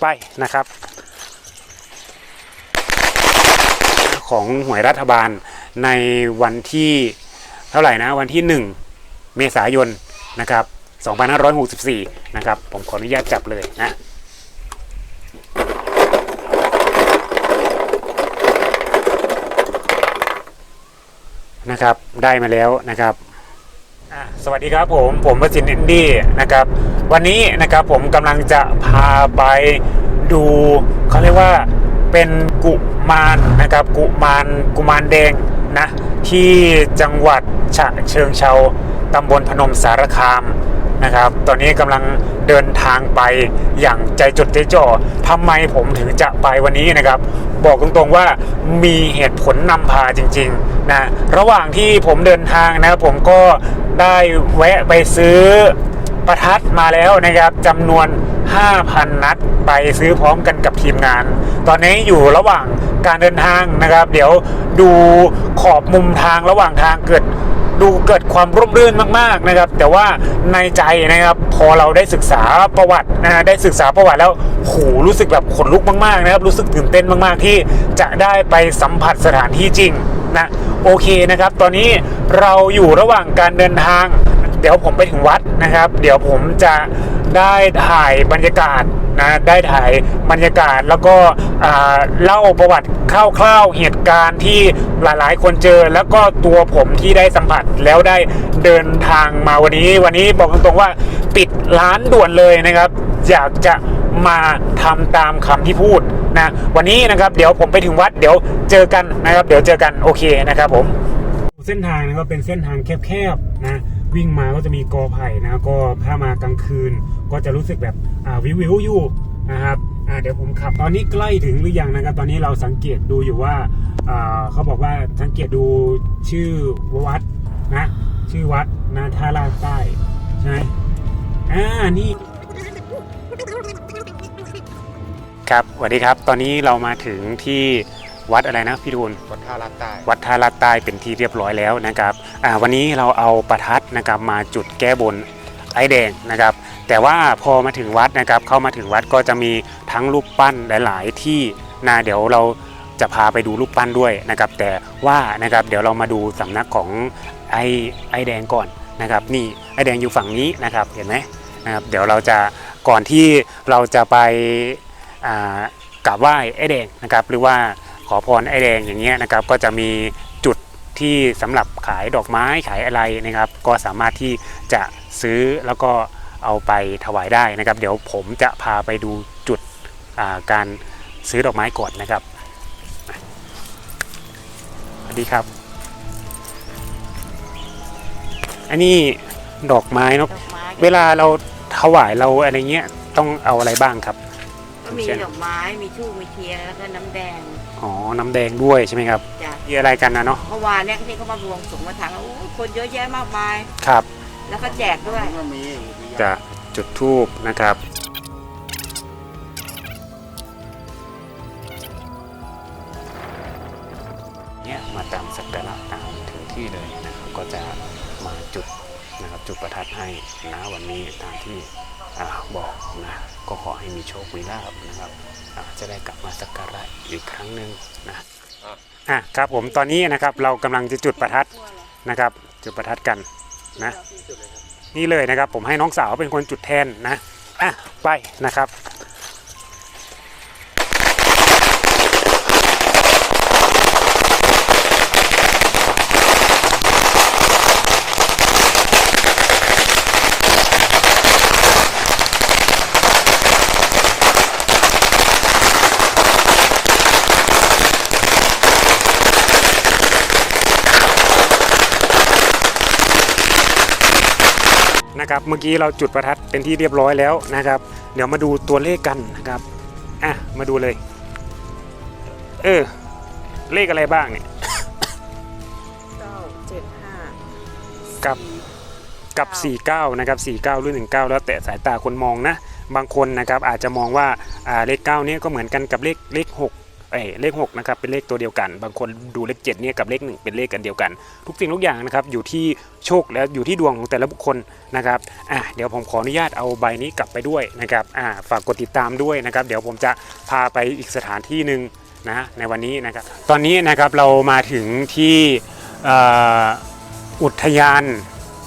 ไปนะครับ ของหวยรัฐบาลในวันที่เท่าไหร่นะวันที่ 1 เมษายนนะครับ2564นะครับผมขออนุญาตจับเลยนะนะครับได้มาแล้วนะครับสวัสดีครับผมผมประสิทธิ์อินดี้นะครับ วันนี้นะครับผมกำลังจะพาไปดูเขาเรียกว่าเป็นกุมารนะครับกุมารกุมารแดงนะที่จังหวัดฉะเชิงเชาตำบลพนมสารคามนะครับ ตอนนี้กำลังเดินทางไปอย่างใจจดใจจ่อทำไมผมถึงจะไปวันนี้นะครับ บอกตรงๆว่ามีเหตุผลนำพาจริงๆนะระหว่างที่ผมเดินทางนะครับผมก็ได้แวะไปซื้อ ประทัดมาแล้วนะครับจำนวน 5,000 นัดไปซื้อพร้อมกันกับทีมงาน ตอนนี้อยู่ระหว่างการเดินทางนะครับ เดี๋ยวดูขอบมุมทางระหว่างทางเกิดดูเกิดความร่มรื่นมากๆนะครับ แต่ว่าในใจนะครับพอเราได้ศึกษาประวัตินะได้ศึกษาประวัติแล้วโหรู้สึกแบบขนลุกมากๆนะครับ รู้สึกตื่นเต้นมากๆที่จะได้ไปสัมผัสสถานที่จริงนะโอเคนะครับ ตอนนี้เราอยู่ระหว่างการเดินทาง เดี๋ยวผมไปถึงวัดนะครับ เดี๋ยวผมจะได้ถ่ายบรรยากาศนะได้ถ่ายบรรยากาศแล้วก็เล่าประวัติคร่าวๆเหตุการณ์ที่หลายๆ คนเจอแล้วก็ตัวผมที่ได้สัมผัสแล้วได้เดินทางมาวันนี้ วันนี้บอกตรงๆว่าปิดร้านด่วนเลยนะครับ อยากจะมาทำตามคำที่พูดนะวันนี้นะครับเดี๋ยวผมไปถึงวัดเดี๋ยวเจอกันนะครับ เดี๋ยวเจอกันโอเคนะครับผมเส้นทางนะครับเป็นเส้นทางแคบๆนะ วิ่งมาก็จะมีกอไผ่นะก็ถ้ามากลางคืน ก็จะรู้สึกแบบวิววิวอยู่นะครับเดี๋ยวผมขับตอนนี้ใกล้ถึงหรือยังนะครับ ตอนนี้เราสังเกตดูอยู่ว่าอ่าเขาบอกว่าสังเกตดูชื่อวัดนะชื่อวัดนาท่าลาดใต้ใช่ไหมอ่านี่ครับสวัสดีครับ ตอนนี้เรามาถึงที่ วัดอะไรนะพี่ดูลวัดท่าลาดใต้วัดท่าลาดใต้เป็นที่เรียบร้อยแล้วนะครับอ่าวันนี้เราเอาประทัดนะครับมาจุดแก้บนไอ้แดงนะครับ แต่ว่าพอมาถึงวัดนะครับ เข้ามาถึงวัดก็จะมีทั้งรูปปั้นหลาย ๆ ที่นะเดี๋ยวเราจะพาไปดูรูปปั้นด้วยนะครับ แต่ว่านะครับเดี๋ยวเรามาดูสำนักของไอ้ไอ้แดงก่อนนะครับ นี่ไอ้แดงอยู่ฝั่งนี้นะครับเห็นไหมนะครับเดี๋ยวเราจะก่อนที่เราจะไปอ่ากราบไหว้ไอ้แดงนะครับ หรือว่า ขอพรไอ้แดงอย่างเงี้ยนะครับก็จะมีจุดที่สำหรับขายดอกไม้ขายอะไรนะครับ ก็สามารถที่จะซื้อแล้วก็เอาไปถวายได้นะครับ เดี๋ยวผมจะพาไปดูจุดอ่าการซื้อดอกไม้ก่อนนะครับสวัสดีครับ อันนี้ดอกไม้เนาะดอกไม้เวลาเราถวายเราอะไรเงี้ยต้องเอาอะไรบ้างครับ ก็มีดอกไม้มีทูบมีเทียนแล้วก็น้ำแดงอ๋อ น้ำแดงด้วยใช่ไหมครับจ้ะมีอะไรกันนะเนาะเมื่อวานเนี่ยที่เขามาบวงสรวงมาทางโอ้ยคนเยอะแยะมากมาย ครับแล้วก็แจกด้วย ก็มีอุทยานจะจุดทูบนะครับ เนี่ยมาตามสักการะตามถึงที่เลยนะครับก็จะมาจุดนะครับจุดประทัดให้นะวันนี้ตามที่อ่าบอกนะ ก็ขอให้มีโชค มีลาบนะครับอ่าจะได้กลับมาสักการะอีกครั้งหนึ่งนะอะครับผมตอนนี้นะครับเรากำลังจะจุดประทัดนะครับ จุดประทัดกันนะนี่เลยนะครับผมให้น้องสาวเป็นคนจุดแทนนะอะไปนะครับ นะครับเมื่อกี้เราจุดประทัดเป็นที่เรียบร้อยแล้วนะครับ เดี๋ยวมาดูตัวเลขกันนะครับอะมาดูเลย เออ เลขอะไรบ้างเนี่ยเก้าเจ็ดห้ากับกับ 49 นะครับ 49 หรือ 19 แล้วแต่สายตาคนมองนะ บางคนนะครับอาจจะมองว่าอ่าเลข 9 เนี่ยก็เหมือนกันกับเลขเลข 6 เอ้เลข6นะครับเป็นเลขตัวเดียวกัน บางคนดูเลข7เนี่ยกับเลข 1 เป็นเลขกันเดียวกัน ทุกสิ่งทุกอย่างนะครับอยู่ที่โชคและอยู่ที่ดวงของแต่ละบุคคลนะครับอะเดี๋ยวผมขออนุญาตเอาใบนี้กลับไปด้วยนะครับอ่าฝากกดติดตามด้วยนะครับ เดี๋ยวผมจะพาไปอีกสถานที่หนึ่งนะในวันนี้นะครับตอนนี้นะครับเรามาถึงที่ออุทยาน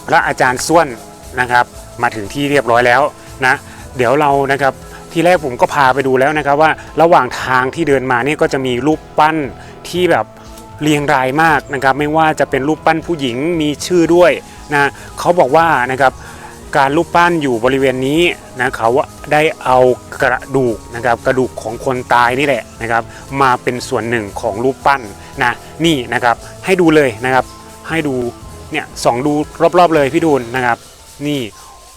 พระอาจารย์ส้วนนะครับ มาถึงที่เรียบร้อยแล้วนะเดี๋ยวเรานะครับ ที่แรกผมก็พาไปดูแล้วนะครับว่าระหว่างทางที่เดินมาเนี่ยก็จะมีรูปปั้นที่แบบเรียงรายมากนะครับไม่ว่าจะเป็นรูปปั้นผู้หญิงมีชื่อด้วยนะเขาบอกว่านะครับการรูปปั้นอยู่บริเวณนี้นะเขาได้เอากระดูกนะครับกระดูกของคนตายนี่แหละนะครับมาเป็นส่วนหนึ่งของรูปปั้นนะนี่นะครับให้ดูเลยนะครับให้ดูเนี่ยส่องดูรอบๆเลยพี่ดูนนะครับ นี่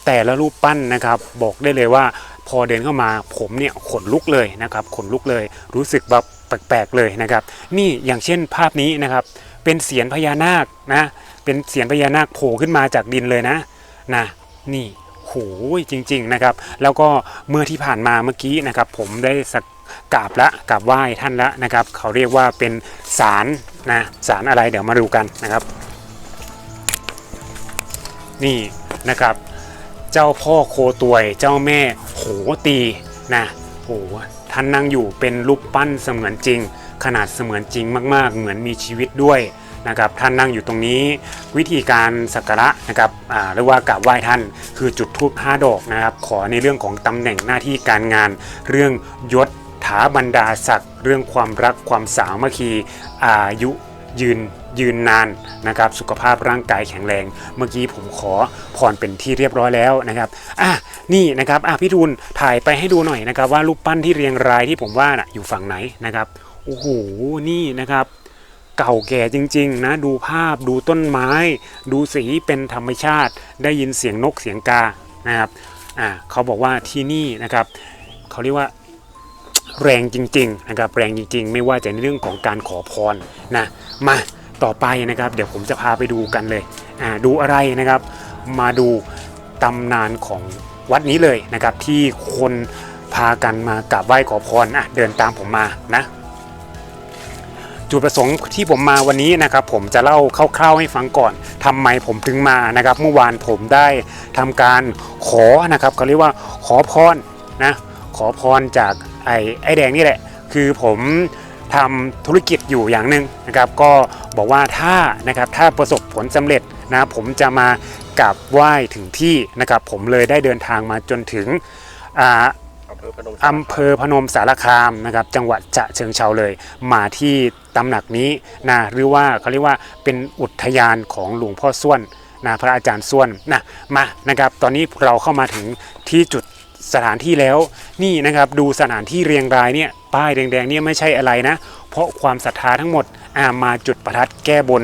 แต่ละรูปปั้นนะครับ บอกได้เลยว่า พอเดินเข้ามาผมเนี่ยขนลุกเลยนะครับขนลุกเลย รู้สึกแบบแปลกๆเลยนะครับ นี่อย่างเช่นภาพนี้นะครับ เป็นเสียนพญานาคนะ เป็นเสียนพญานาคโผล่ขึ้นมาจากดินเลยนะนะนี่โหยจริง ๆนะครับ แล้วก็เมื่อที่ผ่านมาเมื่อกี้นะครับ ผมได้สักกราบละกราบไหว้ท่านละนะครับ เขาเรียกว่าเป็นศาลนะศาลอะไรเดี๋ยวมาดูกันนะครับ นี่นะครับ เจ้าพ่อโคตวย เจ้าแม่ โหตีนะโหท่านนั่งอยู่เป็นรูปปั้นเสมือนจริง ขนาดเสมือนจริงมากๆ เหมือนมีชีวิตด้วยนะครับท่านนั่งอยู่ตรงนี้วิธีการสักการะนะครับอ่าเรียกว่ากราบไหว้ท่าน คือจุดธูปห้าดอกนะครับ ขอในเรื่องของตำแหน่งหน้าที่การงาน เรื่องยศถาบรรดาศักดิ์เรื่องความรักความสามัคคีอายุยืน ยืนนานนะครับสุขภาพร่างกายแข็งแรง เมื่อกี้ผมขอพรเป็นที่เรียบร้อยแล้วนะครับอะนี่นะครับอะพี่ทูลถ่ายไปให้ดูหน่อยนะครับ ว่ารูปปั้นที่เรียงรายที่ผมว่าน่ะอยู่ฝั่งไหนนะครับโอ้โหนี่นะครับเก่าแก่จริง ๆ นะ ดูภาพดูต้นไม้ ดูสีเป็นธรรมชาติ ได้ยินเสียงนกเสียงกานะครับอ่าเขาบอกว่าที่นี่นะครับเขาเรียกว่าแรงจริง ๆ นะครับ แรงจริง ๆ ไม่ว่าจะในเรื่องของการขอพรนะมา ต่อไปนะครับ เดี๋ยวผมจะพาไปดูกันเลยอ่าดูอะไรนะครับ มาดูตำนานของวัดนี้เลยนะครับ ที่คนพากันมากราบไหว้ขอพรอะเดินตามผมมานะจุดประสงค์ที่ผมมาวันนี้นะครับ ผมจะเล่าคร่าวๆให้ฟังก่อนทำไมผมถึงมานะครับ เมื่อวานผมได้ทำการขอนะครับเขาเรียกว่าขอพรนะขอพรจากไอ้ไอ้แดงนี่แหละ คือผม ทำธุรกิจอยู่อย่างหนึ่งนะครับก็บอกว่าถ้านะครับถ้าประสบผลสำเร็จนะผมจะมากราบไหว้ถึงที่นะครับผมเลยได้เดินทางมาจนถึงอาอำเภอพนมสารคามนะครับจังหวัดฉะเชิงเทราเลย มาที่ตำหนักนี้นะหรือว่าเขาเรียกว่าเป็นอุทยานของหลวงพ่อส้วนนะพระอาจารย์ส้วนนะมานะครับตอนนี้เราเข้ามาถึงที่จุดสถานที่แล้วนี่นะครับดูสถานที่เรียงรายเนี่ย ป้ายแดงๆเนี่ยไม่ใช่อะไรนะ เพราะความศรัทธาทั้งหมดอ่ามาจุดประทัดแก้บน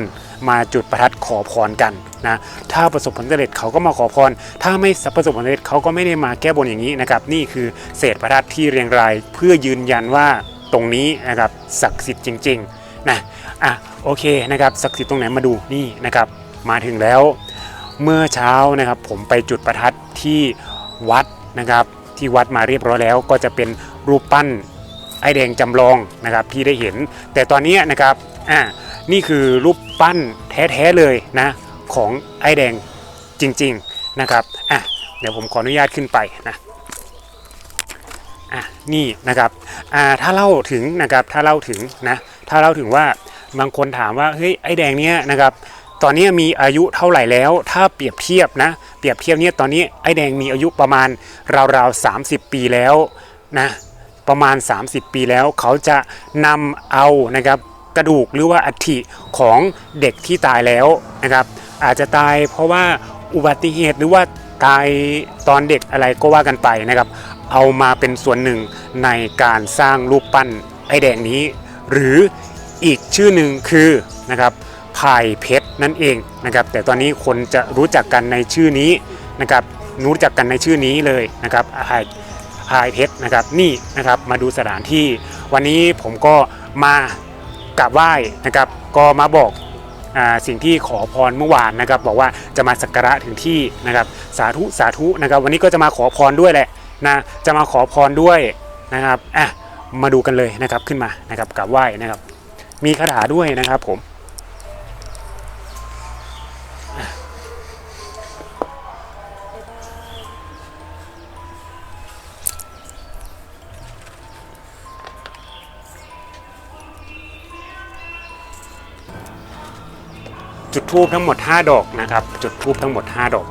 มาจุดประทัดขอพรกันนะถ้าประสบผลสำเร็จเขาก็มาขอพร ถ้าไม่ประสบผลสำเร็จเขาก็ไม่ได้มาแก้บนอย่างนี้นะครับนี่คือเศษประทัดที่เรียงราย เพื่อยืนยันว่าตรงนี้นะครับศักดิ์สิทธิ์จริงๆนะอะโอเคนะครับศักดิ์สิทธิ์ตรงไหนมาดูนี่นะครับมาถึงแล้ว เมื่อเช้านะครับผมไปจุดประทัดที่วัดนะครับที่วัดมาเรียบร้อยแล้วก็จะเป็นรูปปั้น ไอแดงจำลองนะครับที่ได้เห็น แต่ตอนนี้นะครับอ่านี่คือรูปปั้นแท้ๆเลยนะของไอแดงจริงๆนะครับอะเดี๋ยวผมขออนุญาตขึ้นไปนะอะนี่นะครับอ่าถ้าเล่าถึงนะครับถ้าเล่าถึงนะถ้าเล่าถึงว่าบางคนถามว่าเฮ้ยไอแดงเนี้ยนะครับตอนนี้มีอายุเท่าไหร่แล้ว ถ้าเปรียบเทียบนะ เปรียบเทียบเนี่ยตอนนี้ไอแดงมีอายุประมาณราวๆ30 ปีแล้วนะ ประมาณ 30 ปีแล้ว เขาจะนำเอานะครับกระดูกหรือว่าอัฐิของเด็กที่ตายแล้วนะครับ อาจจะตายเพราะว่าอุบัติเหตุหรือว่าตายตอนเด็กอะไรก็ว่ากันไปนะครับ เอามาเป็นส่วนหนึ่งในการสร้างรูปปั้นไอ้แดงนี้ หรืออีกชื่อหนึ่งคือนะครับพายเพชรนั่นเองนะครับ แต่ตอนนี้คนจะรู้จักกันในชื่อนี้นะครับรู้จักกันในชื่อนี้เลยนะครับพายพายเพชรนะครับนี่นะครับมาดูสถานที่ วันนี้ผมก็มากราบไหว้นะครับ ก็มาบอกอาสิ่งที่ขอพรเมื่อวานนะครับ บอกว่าจะมาสักการะถึงที่นะครับ สาธุสาธุนะครับ วันนี้ก็จะมาขอพรด้วยแหละนะจะมาขอพรด้วยนะครับอะมาดูกันเลยนะครับขึ้นมานะครับกราบไหว้นะครับ มีคาถาด้วยนะครับผม จุดทูบทั้งหมด 5 ดอกนะครับ จุดทูบทั้งหมด 5 ดอก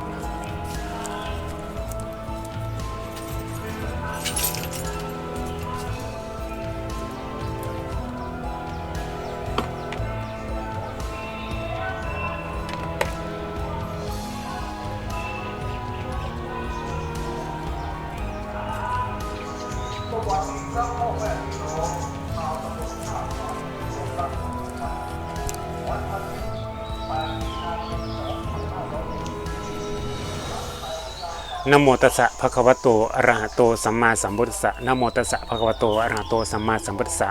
นโมตัสสะภะคะวะโตอะระหะโตสัมมาสัมพุทธัสสะนโมตัสสะภะคะวะโตอะระหะโตสัมมาสัมพุทธัสสะ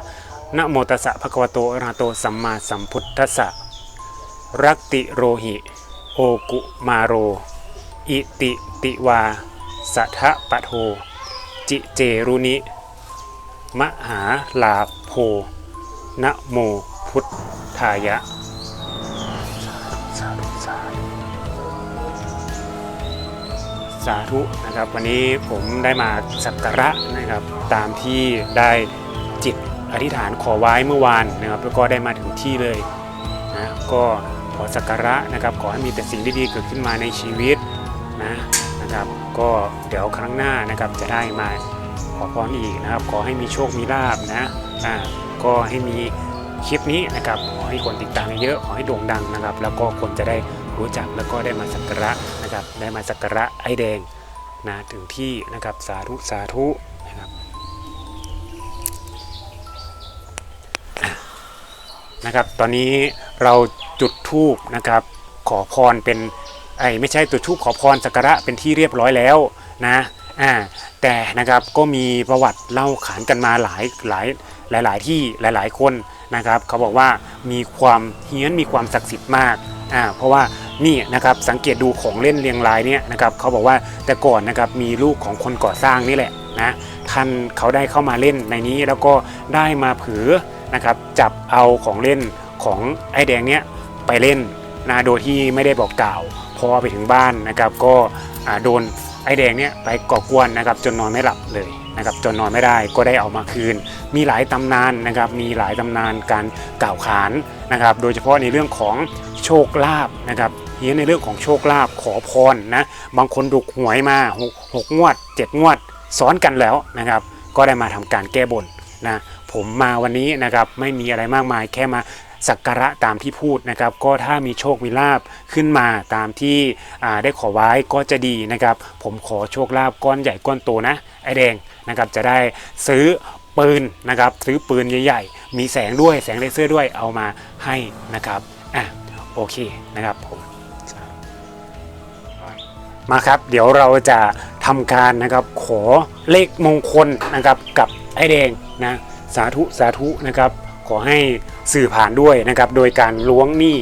นโมตัสสะภะคะวะโตอะระหะโตสัมมาสัมพุทธัสสะรักติโรหิ โอกุมาโร อิติติวา สัทธปะโท จิเจรุนิ มหาลาโพนะโมพุทธายะ สาธุนะครับ วันนี้ผมได้มาสักการะนะครับ ตามที่ได้จิตอธิษฐานขอไว้เมื่อวานนะครับ แล้วก็ได้มาถึงที่เลยนะก็ขอสักการะนะครับ ขอให้มีแต่สิ่งดีๆเกิดขึ้นมาในชีวิตนะนะครับ ก็เดี๋ยวครั้งหน้านะครับจะได้มาขอพรอีกนะครับ ขอให้มีโชคมีลาบนะอ่าก็ให้มีคลิปนี้นะครับขอให้คนติดตามเยอะขอให้โด่งดังนะครับ แล้วก็คนจะได้รู้จักแล้วก็ได้มาสักการะ นะครับได้มาสักการะไอ้แดงนะถึงที่นะครับสาธุสาธุนะครับนะครับ ตอนนี้เราจุดธูปนะครับ ขอพรเป็นไอ้ไม่ใช่จุดธูปขอพรสักการะเป็นที่เรียบร้อยแล้วนะอ่าแต่นะครับก็มีประวัติเล่าขานกันมาหลายหลายหลายหลายๆที่หลาย ๆ คนนะครับ เขาบอกว่ามีความเฮี้ยนมีความศักดิ์สิทธิ์มาก อ่าเพราะว่านี่นะครับสังเกตดูของเล่นเรียงรายเนี่ยนะครับเขาบอกว่าแต่ก่อนนะครับมีลูกของคนก่อสร้างนี่แหละนะท่านเขาได้เข้ามาเล่นในนี้แล้วก็ได้มาผือนะครับจับเอาของเล่นของไอ้แดงเนี้ยไปเล่นนะโดยที่ไม่ได้บอกกล่าว พอไปถึงบ้านนะครับก็โดนไอ้แดงเนี้ยไปก่อกวนนะครับจนนอนไม่หลับเลย นะครับจนนอนไม่ได้ก็ได้เอามาคืน มีหลายตำนานนะครับมีหลายตำนานการกล่าวขานนะครับโดยเฉพาะในเรื่องของโชคลาภนะครับเฮียในเรื่องของโชคลาภขอพรนะบางคนถูกหวยมาหกหกงวดเจ็ดงวดซ้อนกันแล้วนะครับ ก็ได้มาทำการแก้บนนะผมมาวันนี้นะครับไม่มีอะไรมากมายแค่มาสักการะตามที่พูดนะครับก็ถ้ามีโชคมีลาบขึ้นมาตามที่ได้ขอไว้ก็จะดีนะครับ ผมขอโชคลาภก้อนใหญ่ก้อนโตนะไอแดง นะครับจะได้ซื้อปืนนะครับซื้อปืนใหญ่ ๆ มีแสงด้วยแสงเลเซอร์ด้วยเอามาให้นะครับอะโอเคนะครับผมมาครับ เดี๋ยวเราจะทำการนะครับขอเลขมงคลนะครับกับไอ้แดงนะสาธุสาธุนะครับ ขอให้สื่อผ่านด้วยนะครับ โดยการล้วงหนี้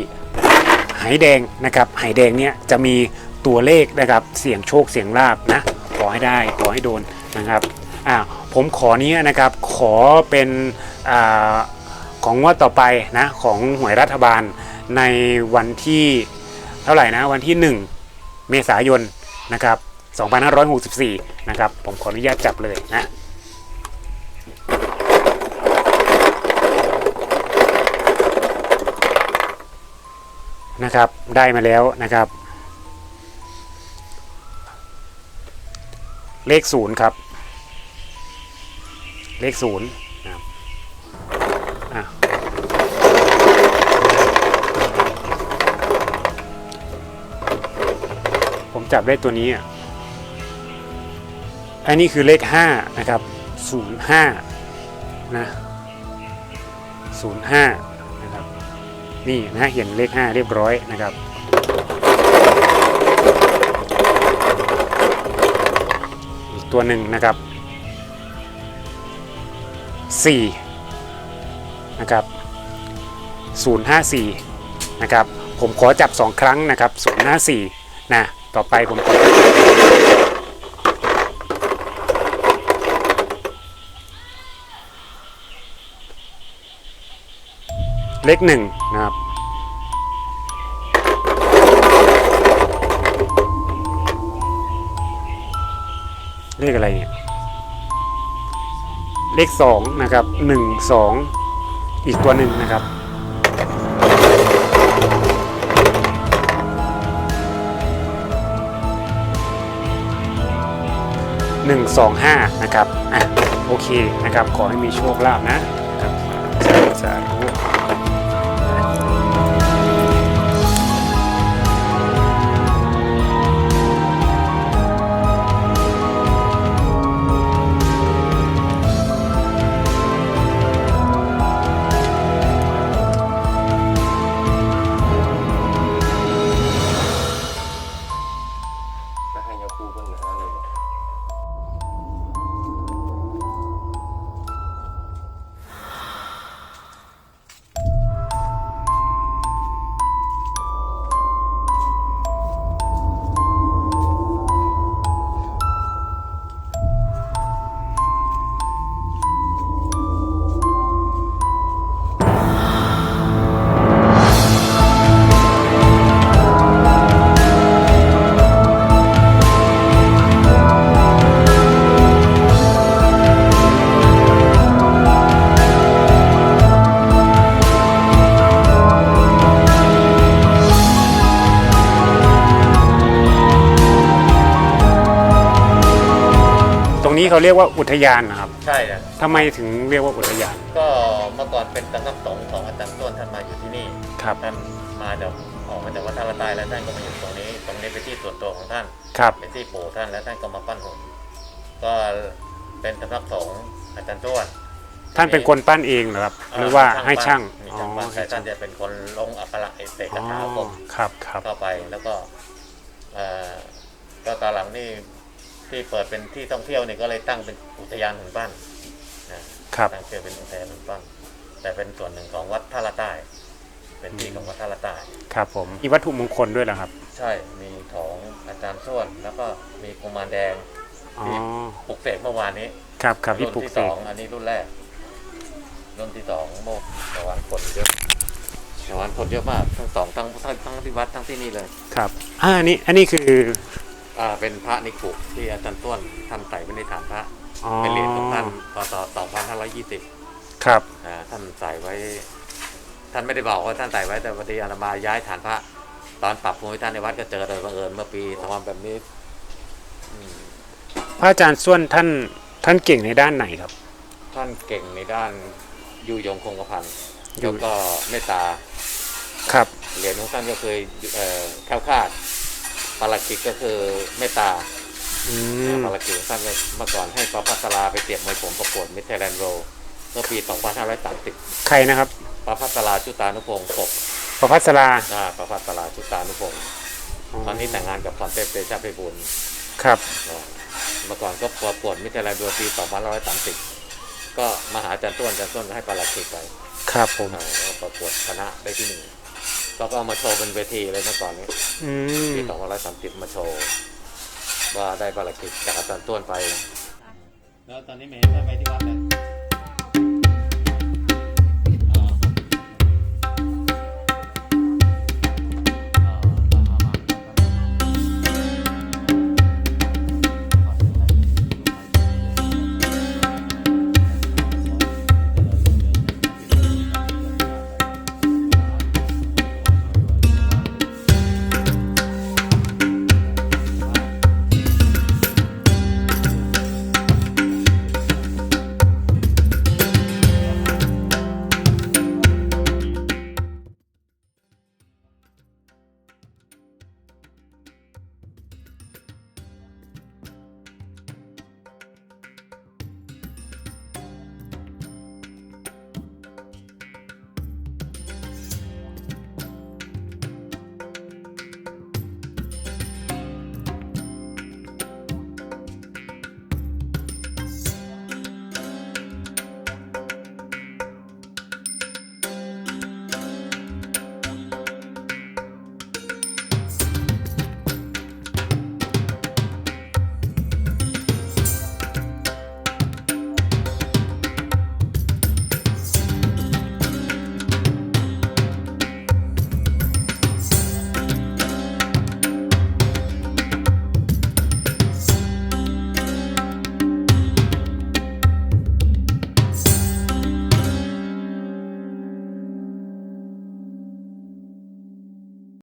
ไหแดงนะครับไหแดงเนี่ยจะมีตัวเลขนะครับเสียงโชคเสียงลาบนะขอให้ได้ขอให้โดนนะครับ อ่าผมขอนี้นะครับขอเป็นอของงวดต่อไปนะของหวยรัฐบาลในวันที่เท่าไหร่นะวันที่ 1 เมษายนนะครับ2564นะครับผมขออนุญาตจับเลยนะนะครับได้มาแล้วนะครับ เลขศูนย์ครับ เลขศูนย์นะครับผมจับได้ตัวนี้อะอันนี้คือเลข5นะครับ05นะ05นะครับนี่นะเห็นเลข5เรียบร้อยนะครับอีกตัวหนึ่งนะครับ 4นะครับ054นะครับผมขอจับ 2 ครั้งนะครับ054นะต่อไปผมขอเลขหนึ่งนะครับเลขอะไรเนี่ย เลขสองนะครับหนึ่งสองอีกตัวหนึ่งนะครับหนึ่งสองห้านะครับ อะ โอเคนะครับ ขอให้มีโชคลาภนะ เขาเรียกว่าอุทยานนะครับใช่อะทำไมถึงเรียกว่าอุทยานก็เมื่อก่อนเป็นสำนักสงฆ์ของอาจารย์ต้วนท่านมาอยู่ที่นี่ครับท่านมาจากออกมาจากวัดท่าละใต้แล้วท่านก็มาอยู่ตรงนี้ ตรงนี้เป็นที่ส่วนตัวของท่านครับเป็นที่ปู่ท่านแล้วท่านก็มาปั้นหุ่นก็เป็นสำนักสงฆ์อาจารย์ต้วนท่านเป็นคนปั้นเองเหรอครับหรือว่าให้ช่างมีอ๋อช่างปั้นให้แต่ท่าช่านงจะเป็นคนลงอักขระเอกเสกอ๋อคาถาอาคมครับครับเข้าไปแล้วก็เอ่อก็ตอนหลังนี่ ที่เปิดเป็นที่ท่องเที่ยวนี่ก็เลยตั้งเป็นอุทยานหุ่นปั้นนะครับตั้งชื่อเป็นอุทยานหุ่นปั้น แต่เป็นส่วนหนึ่งของวัดท่าละใต้ เป็นที่ของวัดท่าละใต้ ครับผมมีวัตถุมงคลด้วยเหรอครับ ใช่ มีของอาจารย์ส้วน แล้วก็มีกุมารแดงอ๋อปลุกเสกเมื่อวานนี้ ครับครับที่รุ่นปลุกที่เสสอกงอันนี้รุ่นแรก รุ่นที่สองโมกเมื่อวานคนเยอะเมื่อวานคนเยอะมากทั้งสองทั้งทั้งทั้งที่วัดทั้งที่นี่เลย ครับ อ่าอันนี้อันนี้คือ อ่าเป็นพระนิกุที่อาจารย์ต้วนท่านใส่ไว้ในฐานพระอ๋อเป็นเหรียญของท่านพศ2520ครับ อ่าท่านใส่ไว้ ท่านไม่ได้บอกว่าท่านใส่ไว้แต่พอดีอาตมาย้ายฐานพระ ตอนปรับภูมิท่านในวัดก็เจอโดยบังเอิญเมื่อปีทำแบบนี้อืมพระอาจารย์ส้วนท่านท่านเก่งในด้านไหนครับ ท่านเก่งในด้านยุยงคงกระพันยุแล้วก็เมตตา ครับ เหรียญของท่านก็เคยเอ่อแคล้วคลาด ปารากิจก็คือเมตตาอืมปารากิจของท่านก็เมื่อก่อนให้ประพัสราไปเตรียมมวยผมประกวดมิสเตอร์แลนด์โรเมื่อปี 2530ใครนะครับประพัสราชุตานุพงศ์ปกประพัสราอ่าประพัสราชุตานุพงศ์ตอนนี้แต่งงานกับพรเทพเตชะไพบูลย์ครับอ่าเมื่อก่อนก็ประกวดมิสเตอร์แลนด์โรปี 2530 ก็มาหาอาจารย์ต้วนอาจารย์ต้วนก็ให้ปารากิจไปครับผม อ่าแล้วประกวดชนะได้ที่หนึ่ง ก็เอามาโชว์บนเวทีเลยเมื่อก่อนนี้อืมปี2530มาโชว์ ว่าได้ปารากิจจากอาจารย์ต้วนไป แล้วตอนนี้ไม่เห็นได้ไปที่วัดเลย